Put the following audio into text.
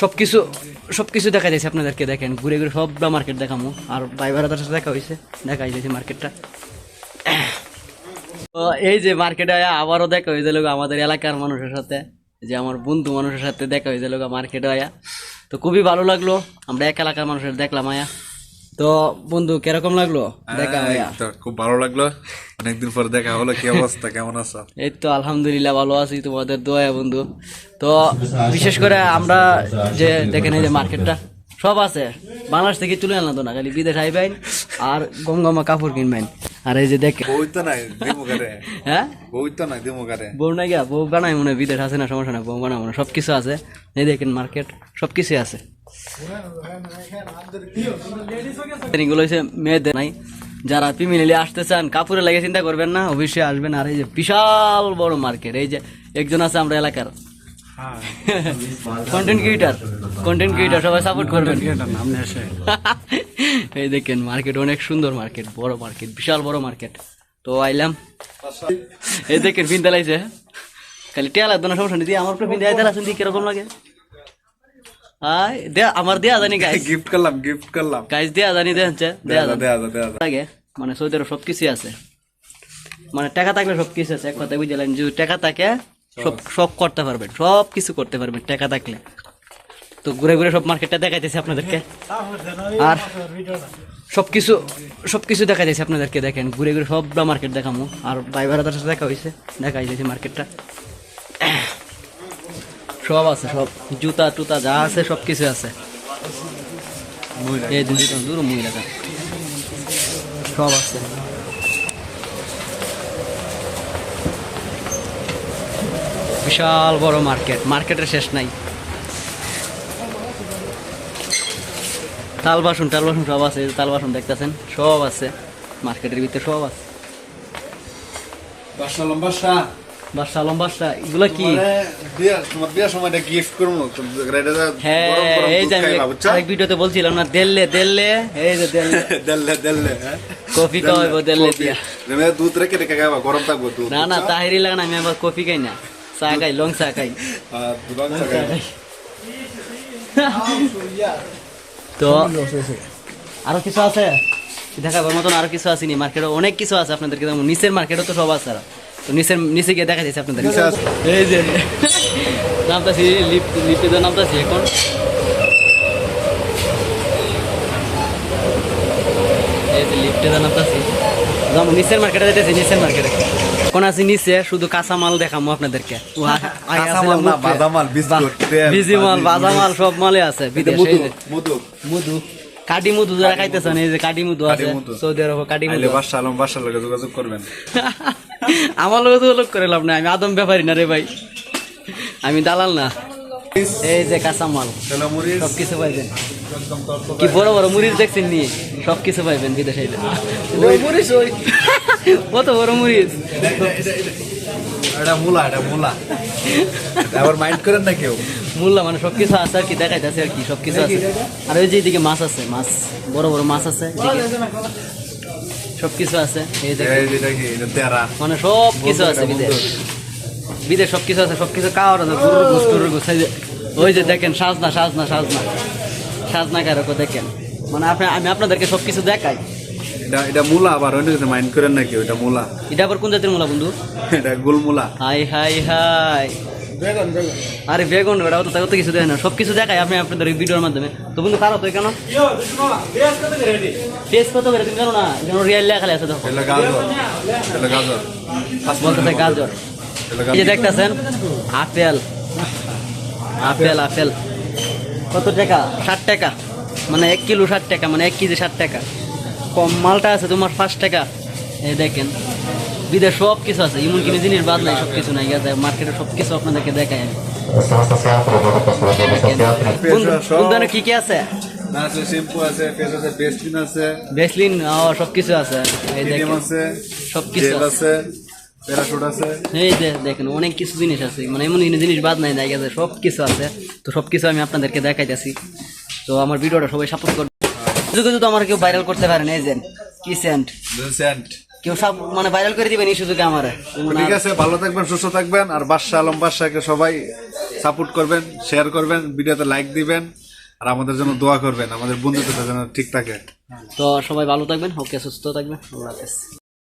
সবকিছু সবকিছু দেখা যাচ্ছে আপনাদেরকে, দেখেন, ঘুরে ঘুরে সব মার্কেট দেখামো। আর ভাই ভাড়াদার সাথে দেখা হয়েছে দেখা যাচ্ছে মার্কেটটা এই যে মার্কেটে আবারও দেখা হয়ে যায় আমাদের এলাকার মানুষের সাথে। যে আমার বন্ধু মানুষের সাথে দেখা হয়ে যায় মার্কেটে আয়া। তো খুবই ভালো লাগল, আমরা এক এলাকার মানুষের দেখলাম আয়া। তো বন্ধু কীরকম লাগল দেখা তো খুব ভালো লাগল। অনেকদিন পর দেখা হলো কি অবস্থা কেমন আছো? এই তো আলহামদুলিল্লাহ ভালো আছি তোমাদের দোয়া বন্ধু। তো বিশেষ করে আমরা যে দেখেন এই যে মার্কেটটা সব আছে। বাংলাদেশ থেকে তুলে আনলাম তো না খালি বিদেশ আইবেন আর গঙ্গামা কাপড় কিনবেন। আর এই যে দেখে বই তো নাই হ্যাঁ? বই তো নাই দিমু বউ না গিয়া বউ বানাই মনে হয় বিদেশ আছে না সমস্যা না বউ বানাই মনে হয়। সব কিছু আছে। এই দেখেন মার্কেট সব কিছু আছে। এগুলো হচ্ছে মেয়েদের নাই। যারা ফিমিলি আসতে চান কাপড়ে লাগে চিন্তা করবেন না অবশ্যই আসবেন। আর এই যে বিশাল বড় মার্কেট এই যে একজন আছে আমরা এলাকার। কন্টেন্ট ক্রিয়েটার কন্টেন্ট ক্রিয়েটার সবাই সাপোর্ট করবেন। এই দেখেন মার্কেট অনেক সুন্দর মার্কেট বড় মার্কেট বিশাল বড় মার্কেট। তো আইলাম। এই দেখেন পিনতে লাগছে। খালি টিয়া লাগতো না সমস্যা নেই। আমার আইতে কীরকম লাগে? দে আমার দেয়া জানি গাইজ গিফট করলাম গিফট করলাম। গাইজ দেয়া জানি দেয়া হচ্ছে দেয়া দেয়া জানি দেয়া দেয়া দেয়া লাগে মানে সৌদি আরব সব কিছুই আছে। মানে টাকা থাকলে সব কিছু আছে এক কথায় বুঝলেন যদি টাকা থাকে সব সব করতে পারবেন সব কিছু করতে পারবেন টাকা থাকলে। তো ঘুরে ঘুরে সব মার্কেটটা দেখাইতেছি আপনাদেরকে। আর সব কিছু সব কিছু দেখা যাচ্ছে আপনাদেরকে দেখেন ঘুরে ঘুরে সবটা মার্কেট দেখামো। আর ভাই ভাড়াদার সাথে দেখা হয়েছে দেখা যাচ্ছে মার্কেটটা সব আছে, সব জুতা টুতা যা আছে, সব কিছু আছে। সব আছে। বিশাল বড় মার্কেট, মার্কেটের শেষ নাই। তাল বাসন টাল বাসন সব আছে তাল বাসন দেখতেছেন, সব আছে। মার্কেটের ভিতরে সব আছে। বাসা লম্বা বাসা লম্বা বাসা এগুলা কি? তোমার বিয়ার সময় গিফট করব হ্যাঁ গরম গরম এই যে আমি আরেক ভিডিওতে বলছিলাম না দেললে দেললে এই যে দেললে দেললে দেললে হ্যাঁ? কফি খাওয়াইব দেললে দিয়া। দুধ রেখে রেখে খাইবা গরম থাকব দুধ না না তাহিরি লাগে না আমি আবার কফি খাই না চা খাই লং চা খাই। তো আরও কিছু আছে? দেখাবার মতন আরও কিছু আসেনি মার্কেটে অনেক কিছু আছে আপনাদেরকে যেমন নিচের মার্কেটও তো সব আছে আরও। তো নিচে গিয়ে দেখা যাচ্ছে আপনাদের। এই যে নামতাছি লিফট লিফটে নামতাছি এখন। এই যে লিফটে নামতাছি। যেমন নিচের মার্কেটে যেতেছি নিচের মার্কেটে কোন আছি নিচে শুধু কাঁচা দেখামো আপনাদেরকে। ও আ- আগে কাঁচা আছে মাল না, মুখে। বাদামাল, বিস্কুট, তেল, বিজি মাল বাজা। মাল সব মালে আছে মধু এই যে। মধু মধু কাটি মধু যারা খাইতেছেন এই যে কাটি মধু আছে। সৌদি আরবে কাটি মধু আইলে বাসা আলম বাসার লগে যোগাযোগ করবেন। আমার লোক তো লোক করে লাভ নাই আমি আদম ব্যাপারী না রে ভাই। আমি দালাল না। এই যে কাঁচামাল সব কিছু পাইবেন। কি বড় বড় মুড়ির দেখছেন নি? সব কিছু পাইবেন বিদেশে কত বড় মুড়িস এটা মূলা এটা মূলা। আবার মাইন্ড করেন না কেউ। মূল্য মানে সব কিছু আছে আর কি দেখাইতেছে আর কি সব কিছু আছে। আর ওই যে এদিকে মাছ আছে মাছ বড় বড় মাছ আছে এদিকে। সব কিছু আছে এই দেখেন মানে সব কিছু আছে বিদেশ। বিদেশ সব কিছু আছে সব কিছু খাওয়ার আছে গরুর গোস গরুর গোস ওই যে দেখেন সাজনা সাজনা সাজনা। সাজনা কারক দেখেন। মানে আপনি আমি আপনাদেরকে সব কিছু দেখাই। এটা এটা মূলা আবার অন্য কিছু মাইন্ড করেন না কেউ মূলা। এটা আবার কোন জাতের মোলা বন্ধু? এটা গোল মূলা হাই হাই হাই। আরে বেগুন ওটা তো কত কিছু দেয় না। সব কিছু দেখাই আপনি আপনাদের ভিডিওর মাধ্যমে। তো বন্ধু খারাপ তো কেন? টেস্ট কত করে তুমি জানো না যেন রিয়াল লেখা আছে দেখো। বলতেছে গাজর। এই যে দেখতেছেন আপেল। Apple apple. কত টাকা? ষাট টাকা। মানে এক কিলো ষাট টাকা মানে এক কেজি ষাট টাকা। কম মালটা আছে তোমার পাঁচ টাকা। এই দেখেন বিদেশ সব কিছু আছে এমন কিছু জিনিস বাদ নাই সব কিছু নাই গেছে মার্কেটে সব কিছু আপনাদেরকে দেখাই আমি। কোন কোন কি কি আছে? আছে শ্যাম্পু আছে ফেস আছে বেসলিন আছে। বেসলিন সব কিছু আছে। এই দেখেন আছে সব কিছু আছে। আছে প্যারাশুট আছে। এই যে দেখেন অনেক কিছু জিনিস আছে মানে এমন জিনিস বাদ নাই আছে সব কিছু আছে। তো সব কিছু আমি আপনাদেরকে দেখাইতেছি। তো আমার ভিডিওটা সবাই সাপোর্ট করবে যদি যদি আমার কেউ ভাইরাল করতে পারেন এই যে কি সেন্ট সেন্ট কেউ সব মানে ভাইরাল করে দিবেন এই সুযোগে আমার। ঠিক আছে ভালো থাকবেন সুস্থ থাকবেন আর বাদশাহ আলম বাদশাহকে সবাই সাপোর্ট করবেন শেয়ার করবেন ভিডিওতে লাইক দিবেন আর আমাদের জন্য দোয়া করবেন আমাদের বন্ধুত্বটা যেন ঠিক থাকে। তো সবাই ভালো থাকবেন ওকে সুস্থ থাকবেন আল্লাহ হাফেজ।